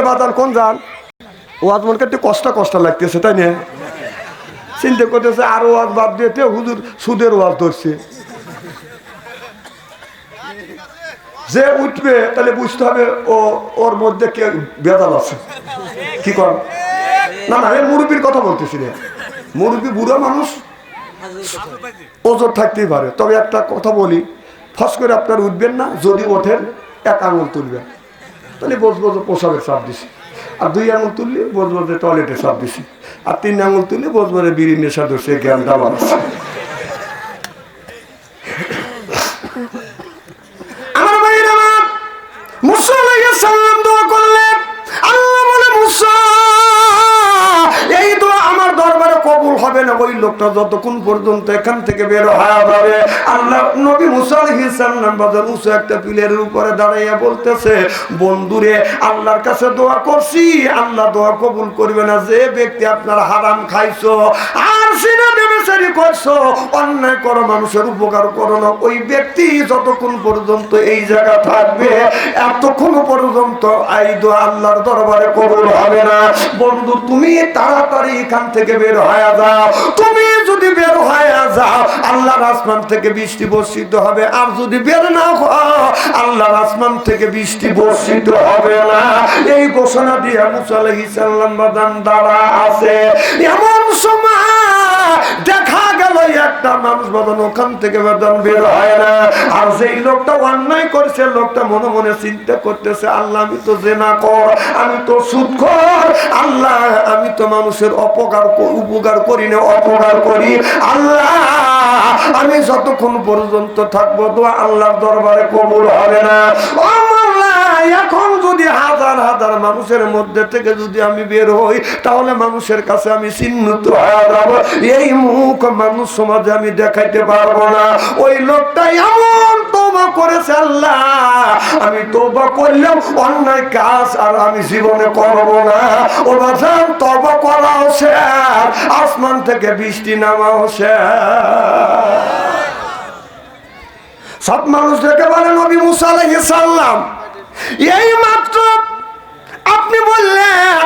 এবার কোন যান ওয়াজ মনকে একটু কষ্ট কষ্ট লাগতেছে, তাই না? চিন্তা করতেছে, আর ওয়াজ বাদ দিয়ে হুজুর সুদের ওয়াজ ধরছে। যে উঠবে, তাহলে বুঝতে হবে ও, ওর মধ্যে কে বেদাল আছে। কি কর? না না এই মুরব্বীর কথা বলতেছি রে। মুরব্বী বুড়ো মানুষ, ওজোর থাকতেই পারে। তবে একটা কথা বলি, ফস করে আপনার উঠবেন না, যদি ওঠেন, এক আঙুল তুলবেন। তাহলে বসবো যে পোশাকের চাপ দিছি। আর দুই আঙুল তুললে বসবো যে টয়লেটে চাপ দিছি। আর তিন আঙুল তুললে বসবো যে বিড়ি নেশা ধরছে জ্ঞানটা দাবার লোকটা যতক্ষণ পর্যন্ত এখান থেকে বের হয়ে যাবে, আল্লাহ নবী মুসা আলাইহিস সালাম বাজার উঁচু একটা পিলের উপরে দাঁড়াইয়া বলতেছে, বন্ধুরে, আল্লাহর কাছে দোয়া করছি, আল্লাহ দোয়া কবুল করবে না। যে ব্যক্তি আপনার হারাম খাইছো, আর সিনা বেবেচারি করছ, অন্যায় করো, মানুষের উপকার করো না। ওই ব্যক্তি যতক্ষণ পর্যন্ত এই জায়গা থাকবে, এতক্ষণ পর্যন্ত এই দোয়া আল্লাহর দরবারে কবুল হবে না। বন্ধু, তুমি তাড়াতাড়ি এখান থেকে বের হয়ে যাও। বের হয়ে যাও। আল্লাহর আসমান থেকে বৃষ্টি বর্ষিত হবে। আর যদি বের না হও আল্লাহর আসমান থেকে বৃষ্টি বর্ষিত হবে না। এই ঘোষণা দিয়ে মুসা আলাইহিস বাদান দাঁড়া আছে। এমন সময় দেখা গেল, একটা মানুষ বদন ওখান থেকে বেদন বের হয় না। আর যেই লোকটা অন্যায় করছে, লোকটা মনে মনে চিন্তা করতেছে, আল্লাহ, আমি তো জেনা কর, আমি তো সুদ কর। আল্লাহ, আমি তো মানুষের অপকার উপকার করি না, অপকার করি। আল্লাহ, আমি যতক্ষণ পর্যন্ত থাকব, তো আল্লাহর দরবারে কবুল হবে না। মানুষের মধ্যে থেকে যদি আমি বের হই, তাহলে মানুষের কাছে আমি চিহ্নিত হয়ে যাব। এই মুখ মানুষ সমাজে আমি দেখাইতে পারব না। ওই লোকটা এমন তোবা করেছে আল্লাহ। আমি তোবা করলেও অন্যায় কাজ আর আমি জীবনে করব না। ও বাজান তবা করাও শেষ। আসমান থেকে বৃষ্টি নামাও শেষ। সব মানুষ দেখে বলেন নবী মুসা আলাইহিস সালাম, এই মাত্র আপনি বললেন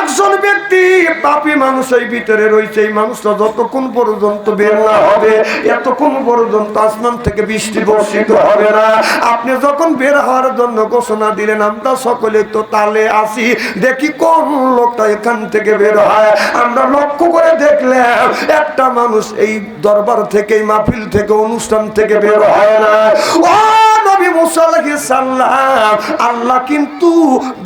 একজন ব্যক্তি পাপী মানুষ এই ভিতরে রয়েছে, এই মানুষটা যতক্ষণ পর্যন্ত বের না হবে, এতক্ষণ পর্যন্ত আসমান থেকে বৃষ্টি বর্ষিত হবে না। আপনি যখন বের হওয়ার জন্য ঘোষণা দিলেন, আমরা সকলে তো তালে আসি, দেখি কোন লোকটা এখান থেকে বের হয়। আমরা লক্ষ্য করে দেখলাম, একটা মানুষ এই দরবার থেকে, এই মাহফিল থেকে, অনুষ্ঠান থেকে বের হয় না। ও নবী আল্লাহ কিন্তু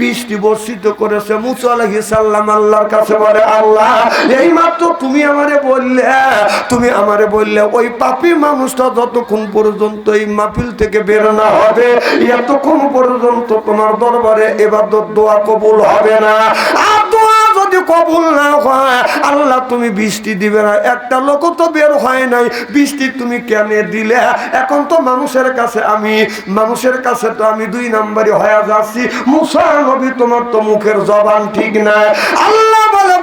বৃষ্টি বর্ষিত করেছে। মুসা সালাম আল্লাহর কাছে বলে, আল্লাহ, এই মাত্র তুমি আমারে বললে, তুমি আমারে বললে ওই পাপী মানুষটা যতক্ষণ পর্যন্ত এই মাহফিল থেকে বের হবে, এতক্ষণ পর্যন্ত তোমার দরবারে এবার দোয়া কবুল হবে না। কবুল না হয়। আল্লাহ তুমি বৃষ্টি দিবে না। একটা লোক তো বের হয় নাই। বৃষ্টি তুমি কেন দিলে? এখন তো মানুষের কাছে আমি, মানুষের কাছে তো আমি দুই নাম্বারই হয়ে যাচ্ছি। মুসা নবী তোমার তো মুখের জবান ঠিক নাই। আল্লাহ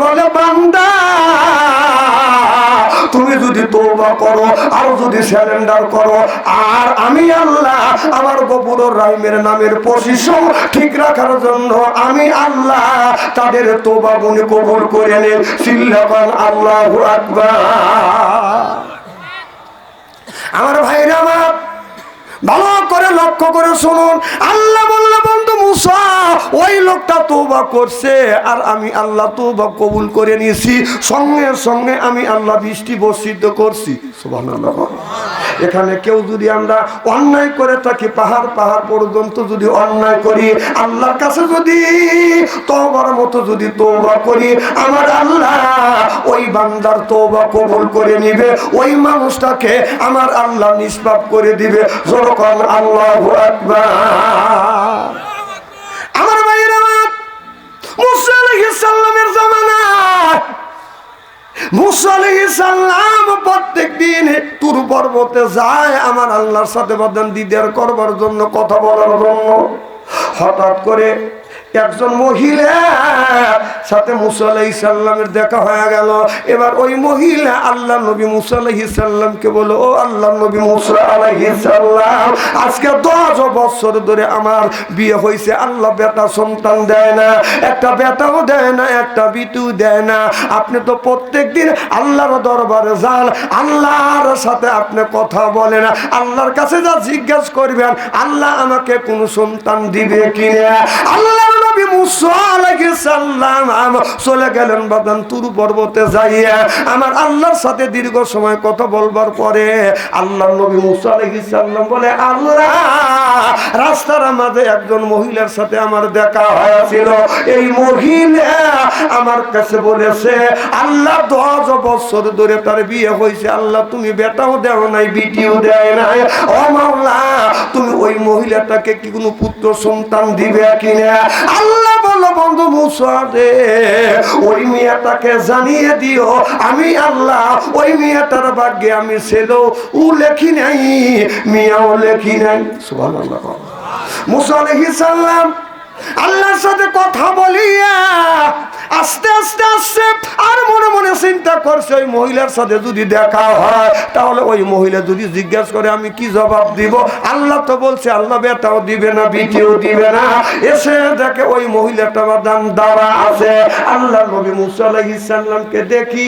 বলে তুমি যদি তৌবা করো আর যদি স্যালেন্ডার করো, আর আমি আল্লাহ আমার গফুরুর রহিমের নামের পজিশন ঠিক রাখার জন্য আমি আল্লাহ তাদের তোবা গুণে কবুল করে নেন সিল্লাবান আল্লাহু আমার ভাইরা আমার ভালো করে লক্ষ্য করে শুনুন। আল্লাহ বললে ওই লোকটা তোবা করছে আর আমি আল্লাহ তোবা কবুল করে নিয়েছি। সঙ্গে সঙ্গে আমি আল্লাহ বৃষ্টি বর্ষিত করছি। এখানে কেউ যদি আমরা অন্যায় করে থাকি, পাহাড় পাহাড় পর্যন্ত যদি অন্যায় করি, আল্লাহর কাছে যদি তোবার মতো যদি তোবা করি, আমার আল্লাহ ওই বান্দার তোবা কবুল করে নিবে, ওই মানুষটাকে আমার আল্লাহ নিষ্পাপ করে দিবে। যখন আল্লাহ আকবার। সাল্লামের জামানায়। সাল্লাম প্রত্যেক দিন পর্বতে যায়, আমার আল্লাহর সাথে বদান দিদার করবার জন্য কথা বলার জন্য। হঠাৎ করে একজন মহিলা, সাথে মুসা আলাইহিস সাল্লামের দেখা হয়ে গেল। এবার ওই মহিলা আল্লাহ নবী মুসা আলাইহিস সাল্লামকে বলো, ও আল্লাহ নবী সাল্লাম আজকে দশ বছর ধরে আমার বিয়ে হয়েছে। আল্লাহ বেটা সন্তান দেয় না, একটা বেটাও দেয় না, একটা বিটু দেয় না। আপনি তো প্রত্যেক দিন আল্লাহর দরবারে যান, আল্লাহর সাথে আপনি কথা বলেন। আল্লাহর কাছে যা জিজ্ঞাসা করবেন, আল্লাহ আমাকে কোন সন্তান দিবে কিনা? আল্লাহ নবী মুসা আলাইহিস সালাম চলে গেলেন বাদান তুর পর্বতে যাইয়া। আমার আল্লাহর সাথে দীর্ঘ সময় কথা বলবার পরে আল্লাহ নবী মুসা আলাইহিস সালাম বলে, আল্লাহ, রাস্তার মাঝে একজন মহিলার সাথে আমার দেখা হয়েছিল। এই মহিলা আমার কাছে বলেছে, আল্লাহ, দশ বছর ধরে তার বিয়ে হয়েছে। আল্লাহ, তুমি বেটাও দেও নাই, বিটিও দেয় নাই। ও মাওলা, তুমি ওই মহিলাটাকে কি কোনো পুত্র সন্তান দিবে কিনা? আল্লাহ বলো বন্ধু মুসা রে ওই মেয়েটাকে জানিয়ে দিও, আমি আল্লাহ, ওই মেয়েটার ভাগ্যে আমি ছিল উ লেখি নাই, মিয়াও লেখি নাই। সুবহানাল্লাহ। মুসা আলাইহিস সালাম আল্লাহর সাথে কথা বলিয়া আস্তে আস্তে আস্তে আর মনে মনে চিন্তা করছে, ওই মহিলার সাথে যদি দেখা হয়, তাহলে ওই মহিলা যদি জিজ্ঞাসা করে, আমি কি জবাব দিব? আল্লাহ তো বলছে, আল্লাহ বেটাও দিবে না, বিটিও দিবে না। এসে দেখে ওই মহিলাটা দাম দাঁড়া আছে। আল্লাহ নবী মুসা আলাইহিস সালামকে দেখি